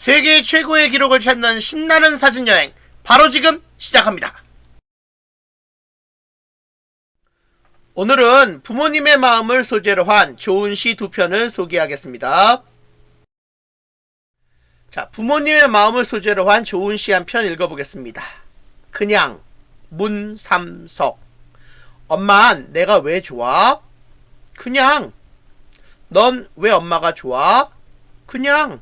세계 최고의 기록을 찾는 신나는 사진 여행 바로 지금 시작합니다. 오늘은 부모님의 마음을 소재로 한 좋은 시 두 편을 소개하겠습니다. 자, 부모님의 마음을 소재로 한 좋은 시 한 편 읽어보겠습니다. 그냥 문삼석 엄마 내가 왜 좋아? 그냥 넌 왜 엄마가 좋아? 그냥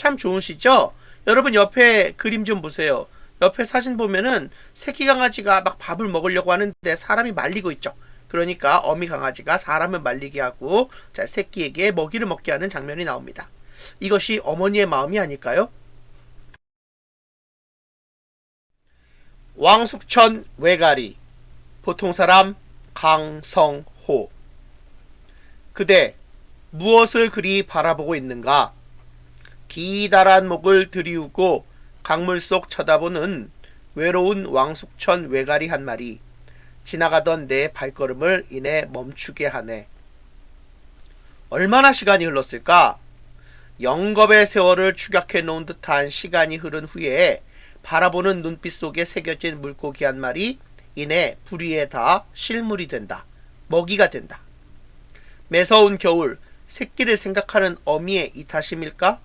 참 좋은 시죠? 여러분 옆에 그림 좀 보세요. 옆에 사진 보면은 새끼 강아지가 막 밥을 먹으려고 하는데 사람이 말리고 있죠. 그러니까 어미 강아지가 사람을 말리게 하고 자 새끼에게 먹이를 먹게 하는 장면이 나옵니다. 이것이 어머니의 마음이 아닐까요? 왕숙천 외가리 보통 사람 강성호 그대 무엇을 그리 바라보고 있는가? 기다란 목을 들이우고 강물 속 쳐다보는 외로운 왕숙천 외가리 한 마리 지나가던 내 발걸음을 인해 멈추게 하네. 얼마나 시간이 흘렀을까? 영겁의 세월을 축약해 놓은 듯한 시간이 흐른 후에 바라보는 눈빛 속에 새겨진 물고기 한 마리 인해 부리에 다 실물이 된다. 먹이가 된다. 매서운 겨울 새끼를 생각하는 어미의 이 탓임일까?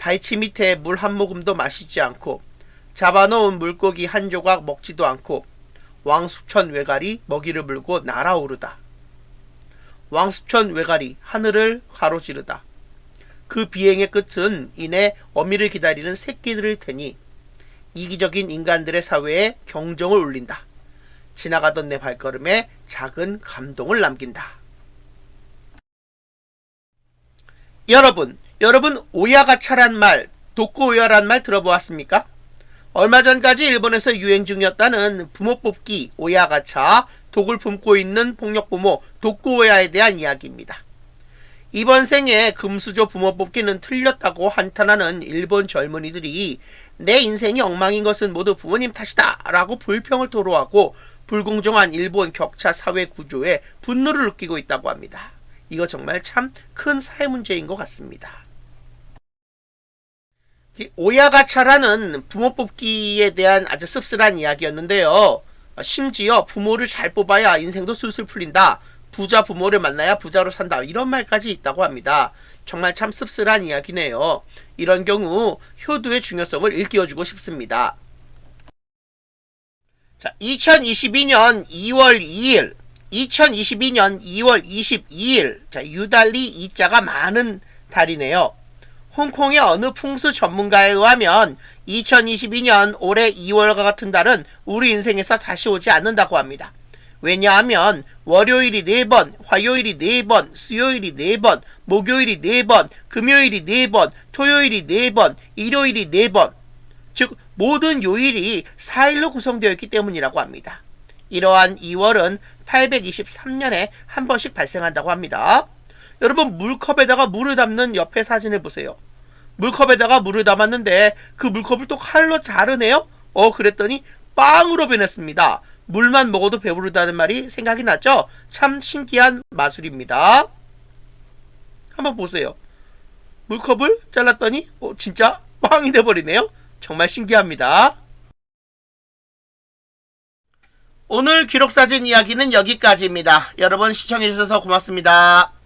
발치 밑에 물 한 모금도 마시지 않고 잡아놓은 물고기 한 조각 먹지도 않고 왕수천 외갈이 먹이를 물고 날아오르다. 왕수천 외갈이 하늘을 가로지르다. 그 비행의 끝은 이내 어미를 기다리는 새끼들일 테니 이기적인 인간들의 사회에 경종을 울린다. 지나가던 내 발걸음에 작은 감동을 남긴다. 여러분, 여러분 오야가차란 말, 독고오야란 말 들어보았습니까? 얼마 전까지 일본에서 유행 중이었다는 부모 뽑기 오야가차, 독을 품고 있는 폭력 부모 독고오야에 대한 이야기입니다. 이번 생에 금수저 부모 뽑기는 틀렸다고 한탄하는 일본 젊은이들이 내 인생이 엉망인 것은 모두 부모님 탓이다 라고 불평을 토로하고 불공정한 일본 격차 사회 구조에 분노를 느끼고 있다고 합니다. 이거 정말 참 큰 사회 문제인 것 같습니다. 오야가차라는 부모 뽑기에 대한 아주 씁쓸한 이야기였는데요. 심지어 부모를 잘 뽑아야 인생도 술술 풀린다. 부자 부모를 만나야 부자로 산다. 이런 말까지 있다고 합니다. 정말 참 씁쓸한 이야기네요. 이런 경우 효도의 중요성을 일깨워주고 싶습니다. 자, 2022년 2월 2일, 2022년 2월 22일, 자, 유달리 이자가 많은 달이네요. 홍콩의 어느 풍수 전문가에 의하면 2022년 올해 2월과 같은 달은 우리 인생에서 다시 오지 않는다고 합니다. 왜냐하면 월요일이 4번, 화요일이 4번, 수요일이 4번, 목요일이 4번, 금요일이 4번, 토요일이 4번, 일요일이 4번, 즉 모든 요일이 4일로 구성되어 있기 때문이라고 합니다. 이러한 2월은 823년에 한 번씩 발생한다고 합니다. 여러분 물컵에다가 물을 담는 옆에 사진을 보세요. 물컵에다가 물을 담았는데 그 물컵을 또 칼로 자르네요. 어 그랬더니 빵으로 변했습니다. 물만 먹어도 배부르다는 말이 생각이 나죠? 참 신기한 마술입니다. 한번 보세요. 물컵을 잘랐더니 어, 진짜 빵이 돼버리네요. 정말 신기합니다. 오늘 기록사진 이야기는 여기까지입니다. 여러분 시청해주셔서 고맙습니다.